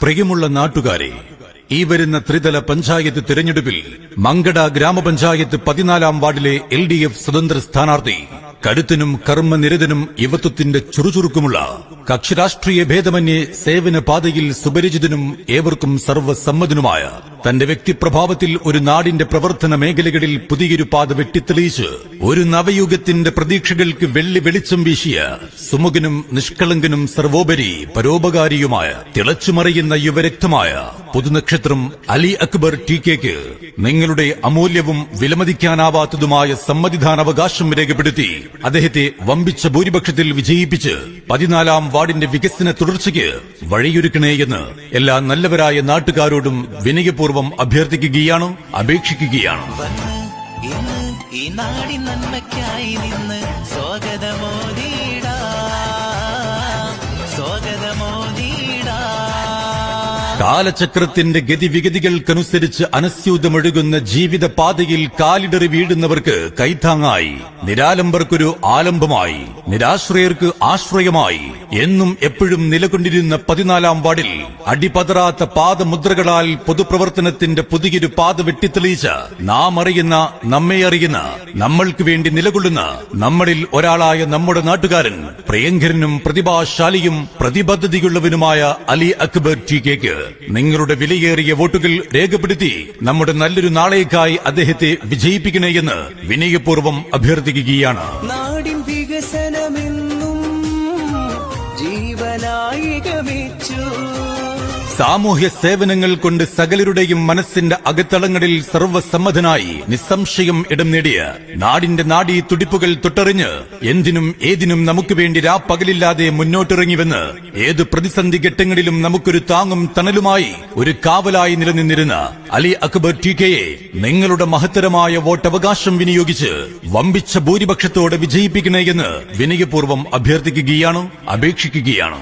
പ്രിയമുള്ള നാട്ടുകാരെ ഈ വരുന്ന ത്രിതല പഞ്ചായത്ത് തിരഞ്ഞെടുപ്പിൽ മങ്കട ഗ്രാമപഞ്ചായത്ത് പതിനാലാം വാർഡിലെ എൽ ഡി എഫ് സ്വതന്ത്ര സ്ഥാനാർത്ഥി കരുത്തിനും കർമ്മനിരതനും യുവത്വത്തിന്റെ ചുറുചുറുക്കുമുള്ള കക്ഷിരാഷ്ട്രീയ ഭേദമന്യേ സേവന പാതയിൽ സുപരിചിതനും ഏവർക്കും സർവസമ്മതനുമായ തന്റെ വ്യക്തിപ്രഭാവത്തിൽ ഒരു നാടിന്റെ പ്രവർത്തന മേഖലകളിൽ പുതിയൊരു പാത വെട്ടിത്തെളിയിച്ച് ഒരു നവയുഗത്തിന്റെ പ്രതീക്ഷകൾക്ക് വെള്ളി വെളിച്ചം വീശിയ സുമുഖനും നിഷ്കളങ്കനും സർവോപരി പരോപകാരിയുമായ തിളച്ചുമറിയുന്ന യുവരക്തമായ പുതുനക്ഷത്രം അലി അക്ബർ ടി കെക്ക് നിങ്ങളുടെ അമൂല്യവും വിലമതിക്കാനാവാത്തതുമായ സമ്മതിദാനാവകാശം രേഖപ്പെടുത്തി അദ്ദേഹത്തെ വമ്പിച്ച ഭൂരിപക്ഷത്തിൽ വിജയിപ്പിച്ച് പതിനാലാം വാർഡിന്റെ വികസന തുടർച്ചയ്ക്ക് വഴിയൊരുക്കണേ എന്ന് എല്ലാ നല്ലവരായ നാട്ടുകാരോടും വിനയപൂർവം അഭ്യർത്ഥിക്കുകയാണ് അപേക്ഷിക്കുകയാണ്. ഈ നാടിൻ നന്മയ്ക്കായി നിന്ന് സ്വാഗതമോദീടാ കാലചക്രത്തിന്റെ ഗതിവിഗതികൾക്കനുസരിച്ച് അനസ്യൂതമൊഴുകുന്ന ജീവിത പാതയിൽ കാലിടറി വീഴുന്നവർക്ക് കൈത്താങ്ങായി നിരാലംബർക്കൊരു ആലംബമായി. നിരാശ്രയർക്ക് ആശ്രയമായി. എന്നും എപ്പോഴും നിലകൊണ്ടിരുന്ന പതിനാലാം വാർഡിൽ അടിപതറാത്ത പാദമുദ്രകളാൽ പൊതുപ്രവർത്തനത്തിന്റെ പുതിയൊരു പാത വെട്ടിത്തെളിയിച്ച നാം അറിയുന്ന നമ്മെ അറിയുന്ന നമ്മൾക്ക് വേണ്ടി നിലകൊള്ളുന്ന നമ്മളിൽ ഒരാളായ നമ്മുടെ നാട്ടുകാരൻ പ്രിയങ്കരനും പ്രതിഭാശാലിയും പ്രതിബദ്ധതയുള്ളവനുമായ അലി അക്ബർ ടി കെക്ക് നിങ്ങളുടെ വിലയേറിയ വോട്ടുകൾ രേഖപ്പെടുത്തി നമ്മുടെ നല്ലൊരു നാളേക്കായി അദ്ദേഹത്തെ വിജയിപ്പിക്കണേ എന്ന് വിനയപൂർവം അഭ്യർത്ഥിക്കുകയാണ്. നാടിൻ വികസനമെന്നും സാമൂഹ്യ സേവനങ്ങൾ കൊണ്ട് സകലരുടെയും മനസ്സിന്റെ അകത്തളങ്ങളിൽ സർവസമ്മതനായി നിസ്സംശയം ഇടം നേടിയ നാടിന്റെ നാടി തുടിപ്പുകൾ തൊട്ടറിഞ്ഞ് എന്തിനും ഏതിനും നമുക്ക് വേണ്ടി രാപ്പകലില്ലാതെ മുന്നോട്ടിറങ്ങിവെന്ന് ഏത് പ്രതിസന്ധി ഘട്ടങ്ങളിലും നമുക്കൊരു താങ്ങും തണലുമായി ഒരു കാവലായി നിലനിന്നിരുന്ന അലി അക്ബർ ടി കെയെ നിങ്ങളുടെ മഹത്തരമായ വോട്ടവകാശം വിനിയോഗിച്ച് വമ്പിച്ച ഭൂരിപക്ഷത്തോടെ വിജയിപ്പിക്കണേ എന്ന് വിനയപൂർവം അഭ്യർത്ഥിക്കുകയാണ് അപേക്ഷിക്കുകയാണ്.